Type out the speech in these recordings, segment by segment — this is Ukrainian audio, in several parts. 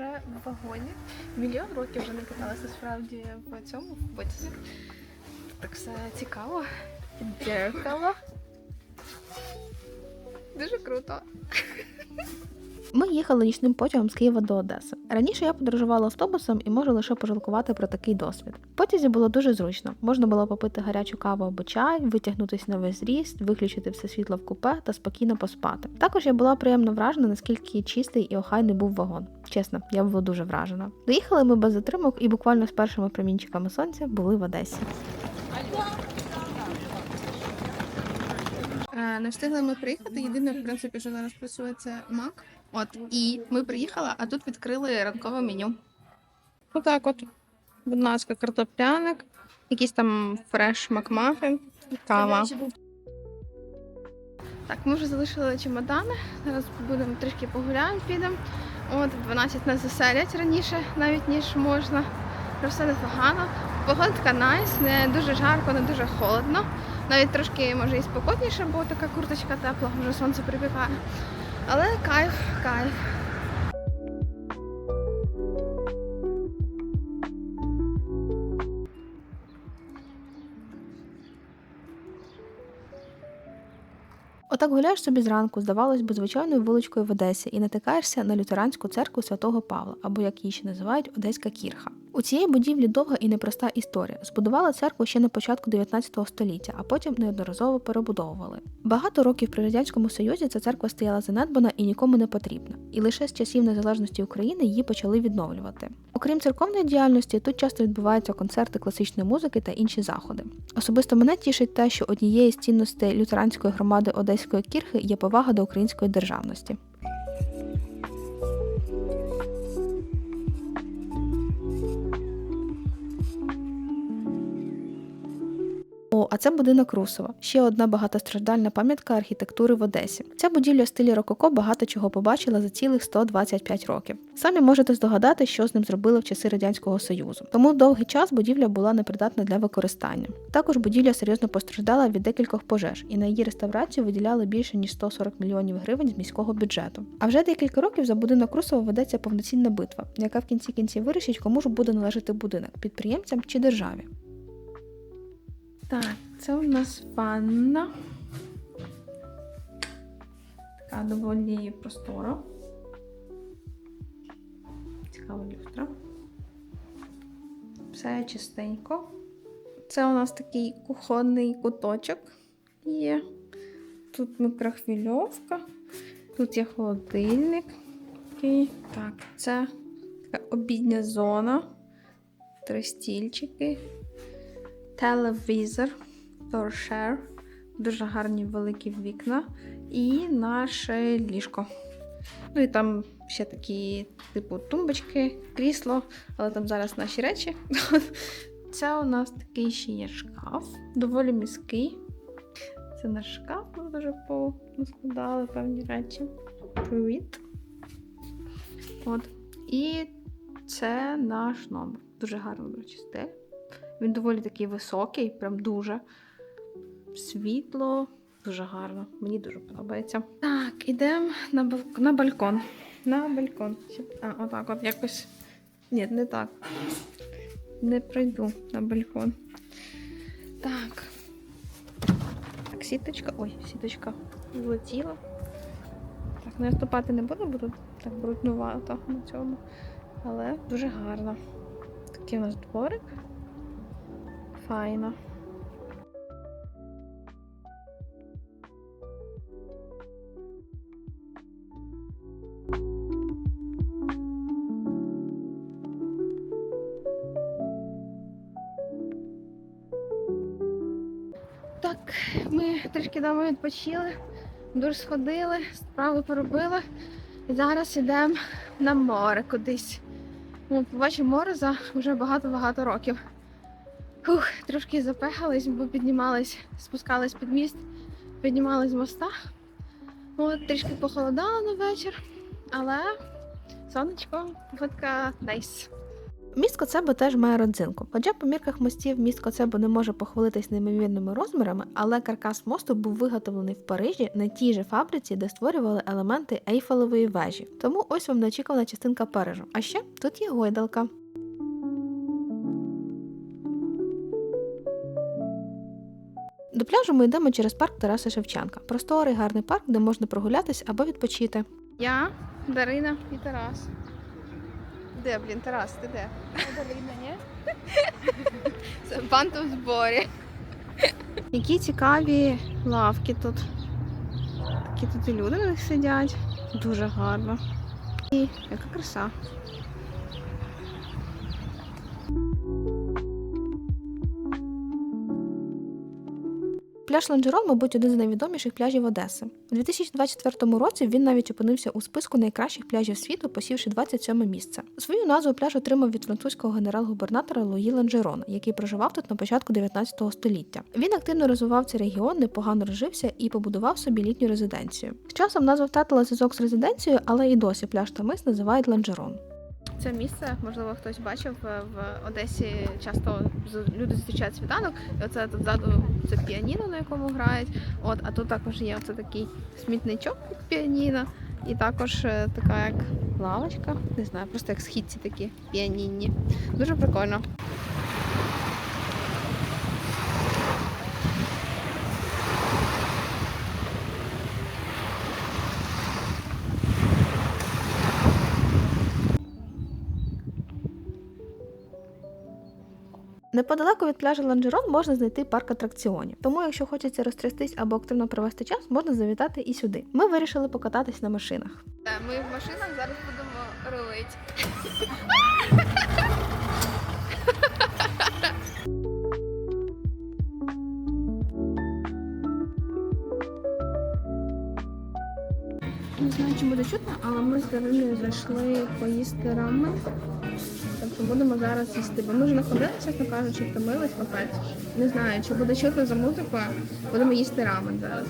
вже в вагоні. Мільйон років вже не каталася справді в цьому в потязі. Так все цікаво. Дзеркало. Дуже круто. Ми їхали нічним потягом з Києва до Одеси. Раніше я подорожувала автобусом і можу лише пожалкувати про такий досвід. Потязі було дуже зручно. Можна було попити гарячу каву або чай, витягнутися на весь зріст, виключити все світло в купе та спокійно поспати. Також я була приємно вражена, наскільки чистий і охайний був вагон. Чесно, я була дуже вражена. Доїхали ми без затримок і буквально з першими промінчиками сонця були в Одесі. Не встигли ми приїхати. Єдине, в принципі, що зараз працює, це Мак. От і ми приїхали, а тут відкрили ранкове меню. Отак, от, будь ласка, картопляник, якийсь там фреш макмафін, кава. Так, ми вже залишили чемодани. Зараз будемо трішки погуляємо, підемо. От, в 12 нас заселять раніше, навіть ніж можна. Про все непогано. Погода така найс, не дуже жарко, не дуже холодно. Навіть трошки може і спокійніше, бо така курточка тепла, вже сонце припікає. Але кайф, кайф. Отак гуляєш собі зранку, здавалось би, звичайною вуличкою в Одесі, і натикаєшся на лютеранську церкву святого Павла, або як її ще називають Одеська кірха. У цієї будівлі довга і непроста історія. Збудували церкву ще на початку 19 століття, а потім неодноразово перебудовували. Багато років при радянському союзі ця церква стояла занедбана і нікому не потрібна. І лише з часів незалежності України її почали відновлювати. Окрім церковної діяльності, тут часто відбуваються концерти класичної музики та інші заходи. Особисто мене тішить те, що однією з цінностей лютеранської громади Одеської кірхи є повага до української державності. О, а це будинок Русова, ще одна багатостраждальна пам'ятка архітектури в Одесі. Ця будівля в стилі рококо багато чого побачила за цілих 125 років. Самі можете здогадати, що з ним зробили в часи радянського союзу. Тому довгий час будівля була непридатна для використання. Також будівля серйозно постраждала від декількох пожеж, і на її реставрацію виділяли більше ніж 140 мільйонів гривень з міського бюджету. А вже декілька років за будинок Русова ведеться повноцінна битва, яка в кінці кінців вирішить, кому ж буде належати будинок підприємцям чи державі. Так, це у нас ванна. Така доволі простора. Цікава люстра. Все чистенько. Це у нас такий кухонний куточок є. Тут мікрохвильовка, тут є холодильник. Такий. Так, це така обідня зона. Три стільчики телевізор, торшер, дуже гарні великі вікна і наше ліжко. Ну і там ще такі, типу, тумбочки, крісло, але там зараз наші речі. Це у нас такий ще є шкаф, доволі міський. Це наш шкаф, ми дуже поскладали певні речі. Привіт. От. І це наш номер. Дуже гарно, до речі, стиль. Він доволі такий високий, прям дуже світло, дуже гарно. Мені дуже подобається. Так, ідемо на, бал... на балкон. На балкон. А, отак, от якось. Ні, не так. Не пройду на балкон. Так. Так, сіточка. Ой, сіточка влетіла. Так, ну я ступати не буду, бо тут так бруднувато на цьому. Але дуже гарно. Такий у нас дворик. Файно. Так, ми трішки дома відпочили, дуже сходили, справи поробили. І зараз йдемо на море кудись. Ми побачимо море за вже багато-багато років. Фух, трошки запехались, бо піднімались, спускались під міст, піднімались з моста. От, трішки похолодало на вечір, але сонечко, погодка найс. Міст Коцебо теж має родзинку. Хоча по мірках мостів міст Коцебо не може похвалитись неймовірними розмірами, але каркас мосту був виготовлений в Парижі на тій же фабриці, де створювали елементи Ейфелевої вежі. Тому ось вам неочікувана частинка Парижу. А ще тут є гойдалка. До пляжу ми йдемо через парк Тараса Шевченка. Просторий гарний парк, де можна прогулятись або відпочити. Я, Дарина і Тарас. Де, блін, Тарас, ти де? Дарина, ні? Це бант у зборі. Які цікаві лавки тут. Такі тут і люди на них сидять. Дуже гарно. І яка краса. Пляж Ланжерон, мабуть, один з найвідоміших пляжів Одеси. У 2024 році він навіть опинився у списку найкращих пляжів світу, посівши 27 місце. Свою назву пляж отримав від французького генерал-губернатора Луї Ланжерона, який проживав тут на початку 19 століття. Він активно розвивав цей регіон, непогано розжився і побудував собі літню резиденцію. З часом назва втратила зв'язок з резиденцією, але і досі пляж та мис називають Ланжерон. Це місце, можливо, хтось бачив е, в Одесі. Часто люди зустрічають світанок. І оце тут ззаду це піаніно, на якому грають. От, а тут також є оце такий смітничок від піаніно. І також е, така як лавочка, не знаю, просто як східці такі піанінні. Дуже прикольно. Неподалеку від пляжу Ланжерон можна знайти парк атракціонів. Тому, якщо хочеться розтрястись або активно провести час, можна завітати і сюди. Ми вирішили покататись на машинах. Е, Ми в машинах зараз будемо рулити. Не знаю, чи буде чутно, але ми з Дариною зайшли поїсти рамен. Тобто будемо зараз їсти. Бо ми вже находили, чесно кажучи, втомились капець. Не знаю, чи буде чути за музикою. Будемо їсти рамен зараз.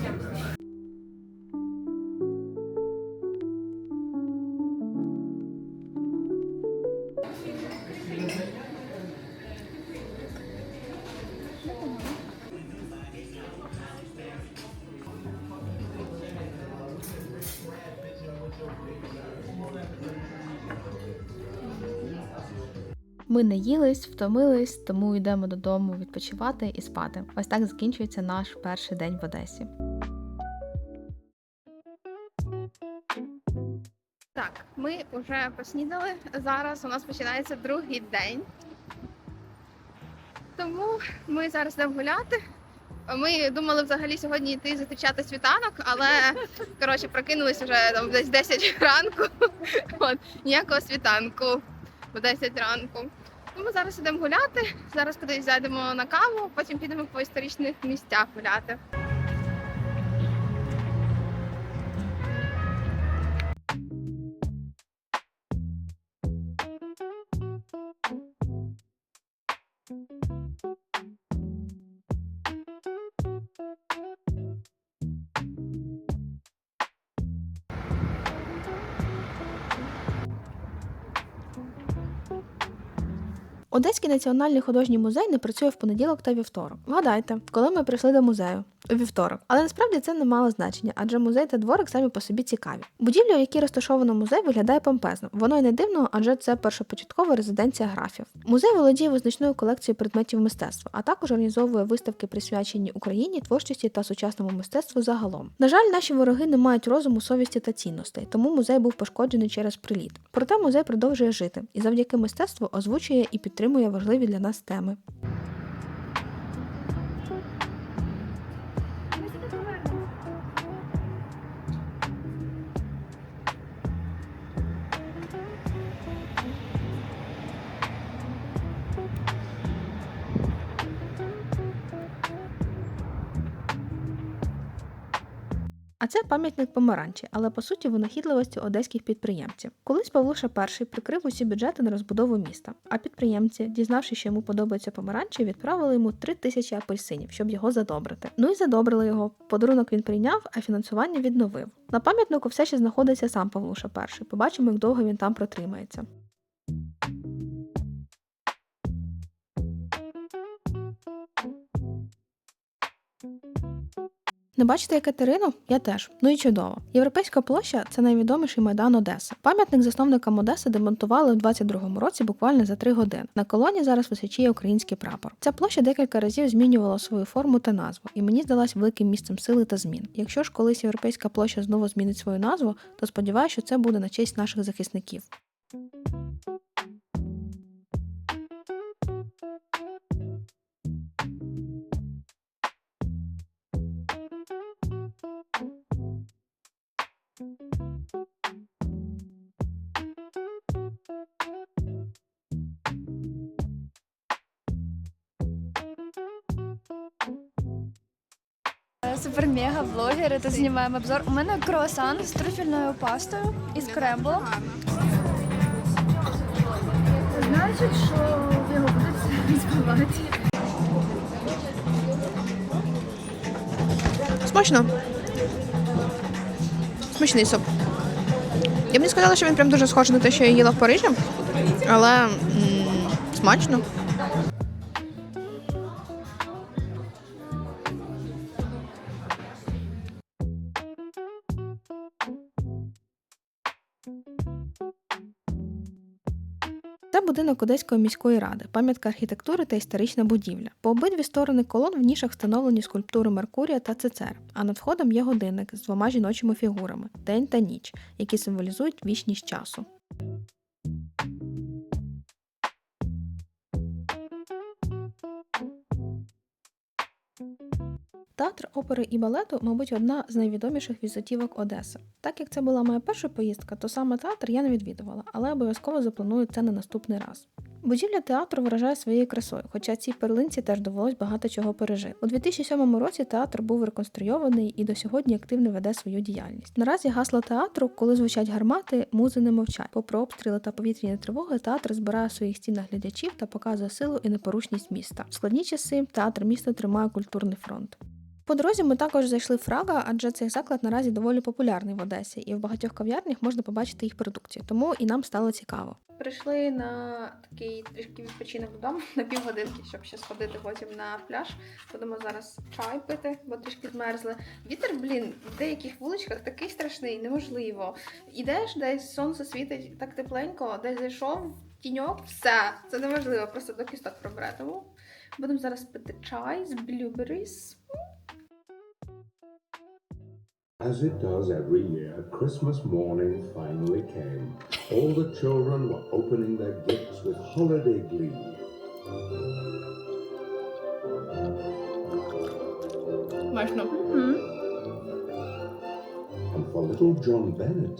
Ми не їлись, втомились, тому йдемо додому відпочивати і спати. Ось так закінчується наш перший день в Одесі. Так, ми вже поснідали. Зараз у нас починається другий день. Тому ми зараз йдемо гуляти. Ми думали взагалі сьогодні йти зустрічати світанок, але коротше прокинулись вже там десь 10 ранку. От, ніякого світанку в 10 ранку. ми зараз йдемо гуляти. Зараз кудись зайдемо на каву, потім підемо по історичних місцях гуляти. Одеський національний художній музей не працює в понеділок та вівторок. Вгадайте, коли ми прийшли до музею у вівторок. Але насправді це не мало значення, адже музей та дворик самі по собі цікаві. Будівля, в якій розташовано музей, виглядає помпезно. Воно й не дивно, адже це першопочаткова резиденція графів. Музей володіє визначною колекцією предметів мистецтва, а також організовує виставки, присвячені Україні, творчості та сучасному мистецтву загалом. На жаль, наші вороги не мають розуму, совісті та цінностей, тому музей був пошкоджений через приліт. Проте музей продовжує жити і завдяки мистецтву озвучує і підтримує важливі для нас теми. А це пам'ятник помаранчі, але по суті винахідливості одеських підприємців. Колись Павлуша І прикрив усі бюджети на розбудову міста. А підприємці, дізнавшись, що йому подобаються помаранчі, відправили йому три тисячі апельсинів, щоб його задобрити. Ну і задобрили його. Подарунок він прийняв, а фінансування відновив. На пам'ятнику все ще знаходиться сам Павлуша І. Побачимо, як довго він там протримається. Не бачите Екатерину? Я теж. Ну і чудово. Європейська площа це найвідоміший майдан Одеси. Пам'ятник засновникам Одеси демонтували в 22-му році буквально за три години. На колоні зараз височіє український прапор. Ця площа декілька разів змінювала свою форму та назву, і мені здалась великим місцем сили та змін. Якщо ж колись європейська площа знову змінить свою назву, то сподіваюся, що це буде на честь наших захисників. Супер мега блогери. Тут знімаємо обзор. У мене круасан з трюфельною пастою і з кремблом. Значить, що його будуть збивати. Смачно. Смачний суп. Я б не сказала, що він прям дуже схожий на те, що я їла в Парижі, але м, смачно. Це будинок Одеської міської ради, пам'ятка архітектури та історична будівля. По обидві сторони колон в нішах встановлені скульптури Меркурія та Цицер, а над входом є годинник з двома жіночими фігурами день та ніч, які символізують вічність часу. Театр опери і балету, мабуть, одна з найвідоміших візитівок Одеси. Так як це була моя перша поїздка, то саме театр я не відвідувала, але обов'язково запланую це на наступний раз. Будівля театру вражає своєю красою, хоча цій перлинці теж довелось багато чого пережити. У 2007 році театр був реконструйований і до сьогодні активно веде свою діяльність. Наразі гасло театру, коли звучать гармати, музи не мовчать. Попри обстріли та повітряні тривоги, театр збирає в своїх стінах глядачів та показує силу і непорушність міста. В складні часи театр міста тримає культурний фронт. По дорозі ми також зайшли в Фрага, адже цей заклад наразі доволі популярний в Одесі, і в багатьох кав'ярнях можна побачити їх продукцію, тому і нам стало цікаво. Прийшли на такий трішки відпочинок додому на півгодинки, щоб ще сходити потім на пляж. Будемо зараз чай пити, бо трішки змерзли. Вітер, блін, в деяких вуличках такий страшний, неможливо. Ідеш, десь сонце світить так тепленько, десь зайшов тіньок, все, це неможливо, просто до кісток пробере. Тому будемо зараз пити чай з blueberries. As it does every year, Christmas morning finally came. All the children were opening their gifts with holiday glee. Смачно. And for little John Bennett,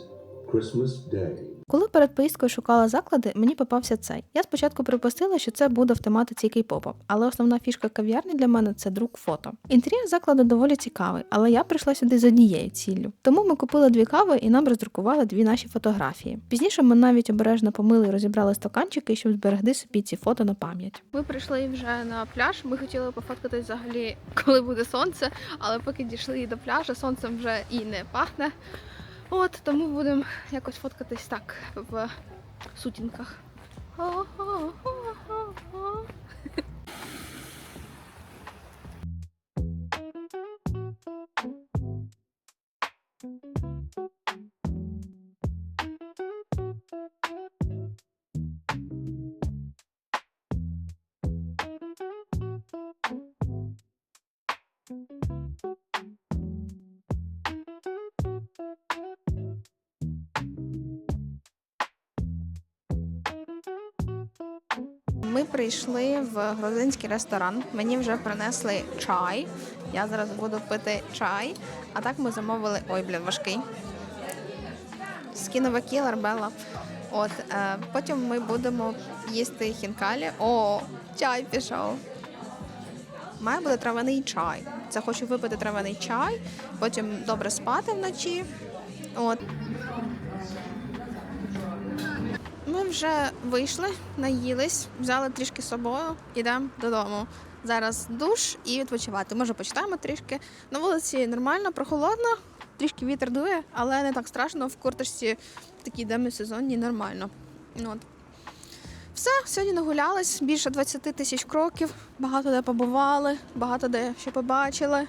Christmas Day Коли перед поїздкою шукала заклади, мені попався цей. Я спочатку припустила, що це буде в тематиці кей-попу, але основна фішка кав'ярні для мене це друк фото. Інтер'єр закладу доволі цікавий, але я прийшла сюди з однією ціллю. Тому ми купили дві кави і нам роздрукували дві наші фотографії. Пізніше ми навіть обережно помили і розібрали стаканчики, щоб зберегти собі ці фото на пам'ять. Ми прийшли вже на пляж. Ми хотіли пофоткатись взагалі, коли буде сонце, але поки дійшли до пляжу, сонцем вже і не пахне. От тому будемо якось фоткатись так в сутінках. Прийшли в грузинський ресторан. Мені вже принесли чай. Я зараз буду пити чай. А так ми замовили. Ой, блін, важкий. Скінова кілер Белла. От е, потім ми будемо їсти хінкалі. О, чай пішов. Має бути травяний чай. Це хочу випити травяний чай, потім добре спати вночі. От. Ми вже вийшли, наїлись, взяли трішки з собою, йдемо додому. Зараз душ і відпочивати. Може, почитаємо трішки. На вулиці нормально, прохолодно, трішки вітер дує, але не так страшно. В курточці такі демисезонні нормально. От. Все, сьогодні нагулялись, більше 20 тисяч кроків, багато де побували, багато де що побачили.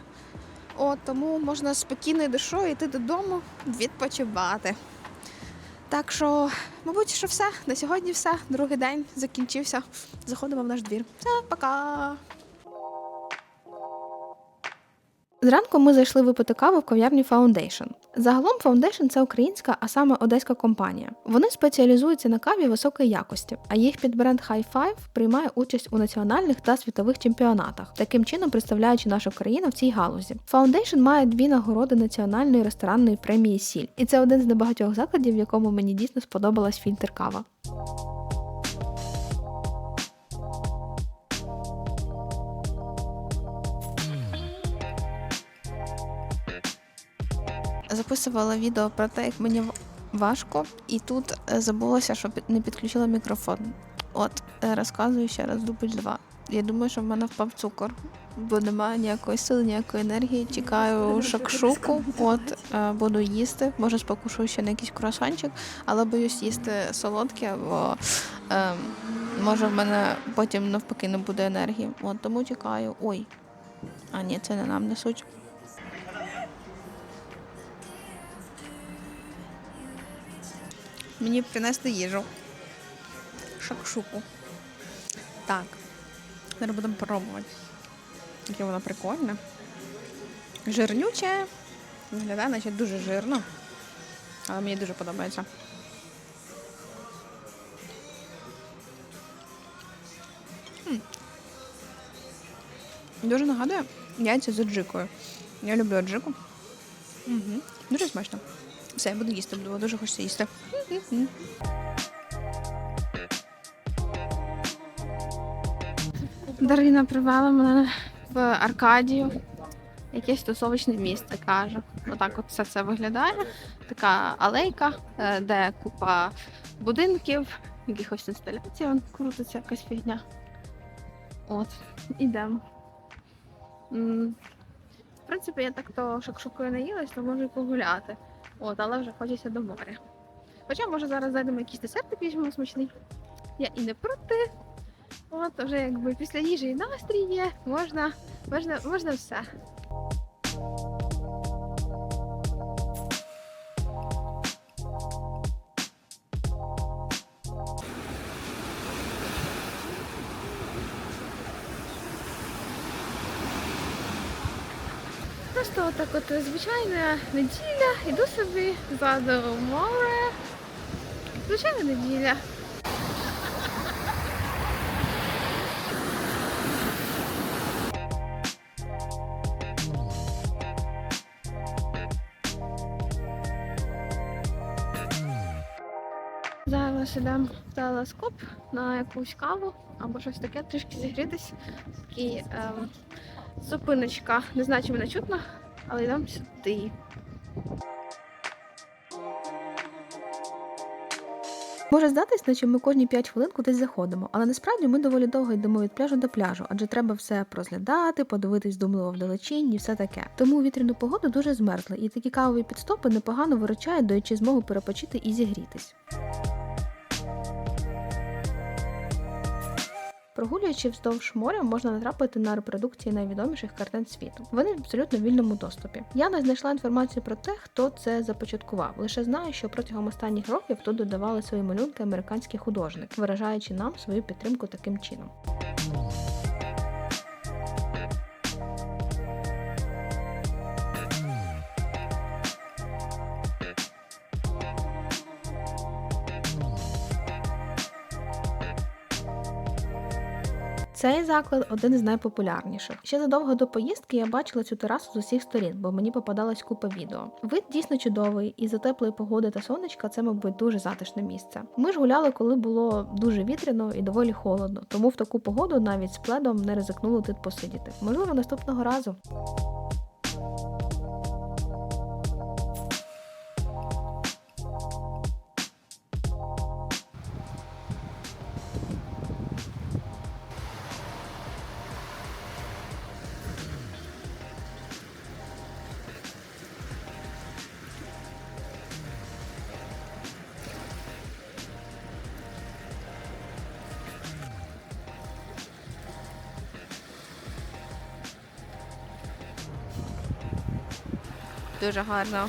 От тому можна з спокійною душою йти додому відпочивати. Так що, мабуть, що все. На сьогодні все. Другий день закінчився. Заходимо в наш двір. Все, пока! Зранку ми зайшли випити каву в кав'ярні Foundation. Загалом Foundation – це українська, а саме одеська компанія. Вони спеціалізуються на каві високої якості, а їх підбренд High Five приймає участь у національних та світових чемпіонатах, таким чином представляючи нашу країну в цій галузі. Foundation має дві нагороди національної ресторанної премії Сіль, і це один з небагатьох закладів, в якому мені дійсно сподобалась фільтр кава. Записувала відео про те, як мені важко, і тут е, забулося, що не підключила мікрофон. От, е, розказую ще раз дубль два. Я думаю, що в мене впав цукор, бо немає ніякої сили, ніякої енергії. Чекаю шакшуку, от е, буду їсти. Може, спокушую ще на якийсь круасанчик, але боюсь їсти солодке, бо е, може в мене потім навпаки не буде енергії. От тому чекаю. Ой. А ні, це не нам несуть. Мені принесли їжу. Шакшуку. Так. Зараз будемо пробувати. Яке воно прикольне. Жирнюче. Виглядає, наче дуже жирно. Але мені дуже подобається. Дуже нагадує яйця з аджикою. Я люблю аджику. Угу. Дуже смачно. Все, я буду їсти, бо дуже хочеться їсти. Дарина привела мене в Аркадію. Якесь тусовочне місце, каже. Отак от все це виглядає. Така алейка, е, де купа будинків, якихось інсталяцій, вон крутиться якась фігня. От, ідемо. В принципі, я так то шакшукою наїлась, то можу і погуляти. От, але вже хочеться до моря. Хоча, може, зараз зайдемо якийсь десерт візьмемо смачний. Я і не проти. От, вже якби після їжі і настрій є, можна, можна, можна все. Просто отак от звичайна неділя, іду собі ззаду море. Звичайна неділя. Зараз ідемо в телескоп на якусь каву або щось таке, трішки зігрітись. Такий ем, зупиночка. Не знаю, чи мене чутно, але йдемо сюди. Може здатись, наче ми кожні 5 хвилин кудись заходимо, але насправді ми доволі довго йдемо від пляжу до пляжу, адже треба все розглядати, подивитись думливо вдалечінь і все таке. Тому вітряну погоду дуже змерзли, і такі кавові підстопи непогано виручають, даючи змогу перепочити і зігрітись. Прогулюючи вздовж моря, можна натрапити на репродукції найвідоміших картин світу. Вони в абсолютно вільному доступі. Я не знайшла інформацію про те, хто це започаткував. Лише знаю, що протягом останніх років тут додавали свої малюнки американські художники, виражаючи нам свою підтримку таким чином. Цей заклад один з найпопулярніших. Ще задовго до поїздки я бачила цю терасу з усіх сторін, бо мені попадалась купа відео. Вид дійсно чудовий, і за теплої погоди та сонечка це, мабуть, дуже затишне місце. Ми ж гуляли, коли було дуже вітряно і доволі холодно, тому в таку погоду навіть з пледом не ризикнули тут посидіти. Можливо, наступного разу. Дуже гарно.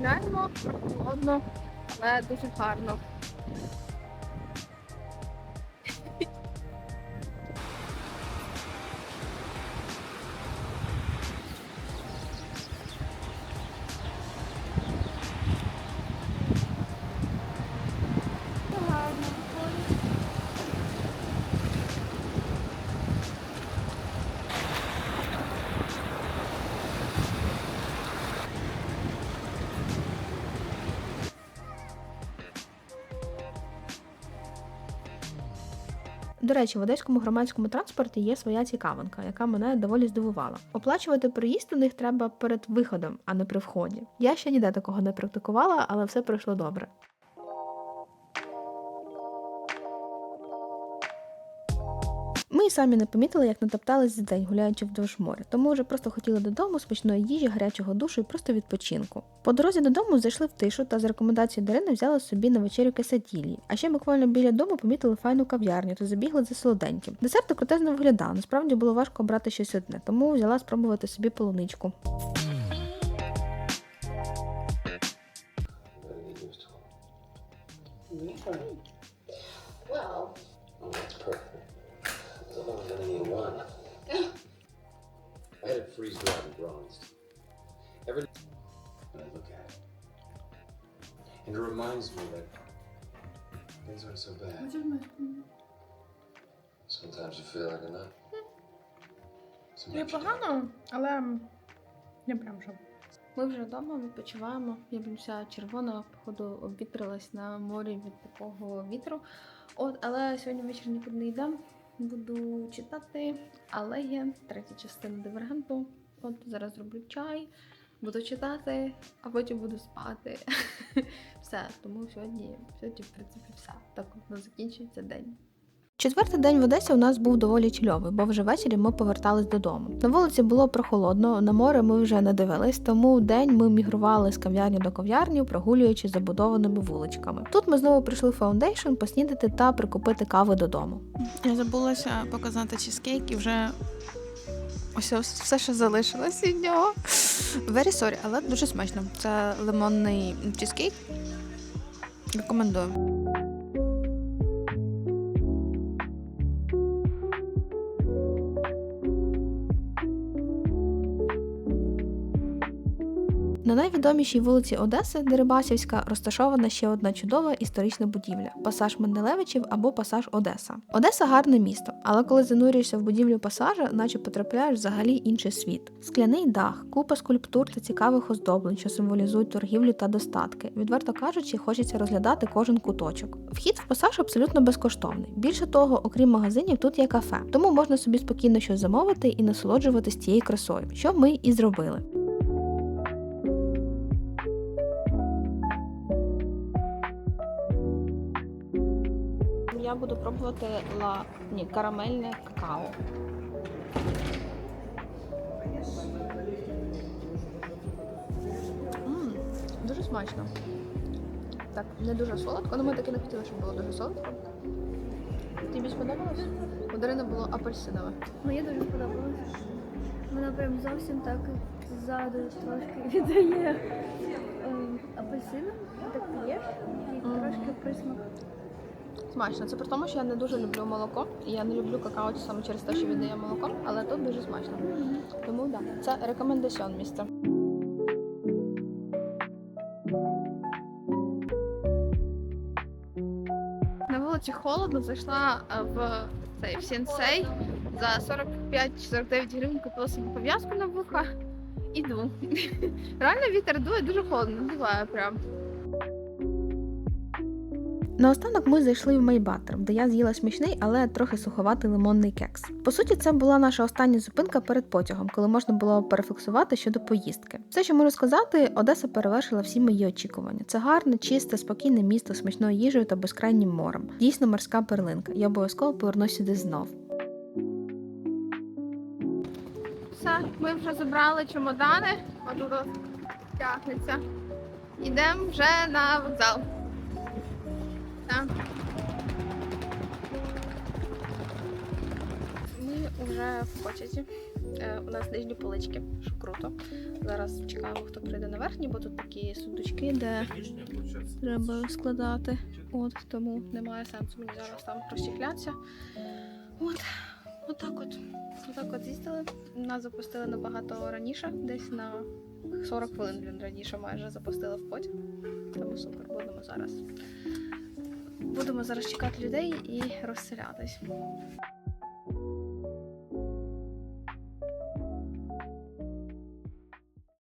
Гляньмо, холодно, але дуже. Гарно. До речі, в одеському громадському транспорті є своя цікавинка, яка мене доволі здивувала. Оплачувати проїзд у них треба перед виходом, а не при вході. Я ще ніде такого не практикувала, але все пройшло добре. Самі не помітили, як натоптались за день, гуляючи вдовж моря, тому вже просто хотіли додому смачної їжі, гарячого душу і просто відпочинку. По дорозі додому зайшли в тишу та за рекомендацією Дарини взяли собі на вечерю кесатілі. А ще буквально біля дому помітили файну кав'ярню та забігли за солоденьким. Десерт крутезно виглядав. Насправді було важко обрати щось одне, тому взяла спробувати собі полуничку. Freeze dried and bronzed. Every when I look at it. And it reminds me that things aren't so bad. Sometimes you feel like a nut. Sometimes you don't. Непогано, але не прям що. Ми вже вдома відпочиваємо. Я б вся червона, походу, обвітрилась на морі від такого вітру. От, але сьогодні ввечері нікуди не йдемо. Буду читати, але є третя частина дивергенту. От зараз роблю чай, буду читати, а потім буду спати. все, тому сьогодні, сьогодні, в принципі, все. Так от закінчується день. Четвертий день в Одесі у нас був доволі чільовий, бо вже ввечері ми повертались додому. На вулиці було прохолодно, на море ми вже не дивились, тому день ми мігрували з кав'ярні до кав'ярні, прогулюючи забудованими вуличками. Тут ми знову прийшли в фаундейшн поснідати та прикупити кави додому. Я забулася показати чизкейк і вже ось все, що залишилось від нього. Very sorry, але дуже смачно. Це лимонний чизкейк. Рекомендую. На найвідомішій вулиці Одеси, Дерибасівська, розташована ще одна чудова історична будівля пасаж Менделевичів або пасаж Одеса. Одеса гарне місто, але коли занурюєшся в будівлю пасажа, наче потрапляєш взагалі інший світ. Скляний дах, купа скульптур та цікавих оздоблень, що символізують торгівлю та достатки. Відверто кажучи, хочеться розглядати кожен куточок. Вхід в пасаж абсолютно безкоштовний. Більше того, окрім магазинів, тут є кафе, тому можна собі спокійно щось замовити і насолоджуватись тією красою, що ми і зробили. Буду пробувати ла... Ні, карамельне какао. М, дуже смачно. Так, не дуже солодко, але ми таки не хотіли, щоб було дуже солодко. Тобі сподобалось? У Дарини було апельсинове. Мені дуже сподобалося. Вона прям зовсім так ззаду трошки віддає ем, апельсином. Так п'єш і трошки присмак. Смачно. Це при тому, що я не дуже люблю молоко. І я не люблю какао саме через те, що віддає молоко, але тут дуже смачно. Тому да, це рекомендаціон місце. На вулиці холодно, зайшла е, в цей в сінсей. За 45-49 гривень купила собі пов'язку на вуха. Іду. Реально вітер дує дуже холодно, надуває прям. Наостанок ми зайшли в Мейбатер, де я з'їла смачний, але трохи суховатий лимонний кекс. По суті, це була наша остання зупинка перед потягом, коли можна було перефлексувати щодо поїздки. Все, що можу сказати, Одеса перевершила всі мої очікування. Це гарне, чисте, спокійне місто з смачною їжею та безкрайнім морем. Дійсно морська перлинка. Я обов'язково повернусь сюди знов. Все, ми вже забрали чемодани. Отут от тягнеться. Йдемо вже на вокзал. Вже в потязі. Е, у нас нижні полички, що круто. Зараз чекаємо, хто прийде на верхні, бо тут такі сундучки, де треба складати. От тому немає сенсу мені зараз там розчіплятися. От, отак от. Отак от з'їздили. Нас запустили набагато раніше, десь на 40 хвилин блін, раніше майже запустили в потяг. Тому супер, будемо зараз. Будемо зараз чекати людей і розселятись.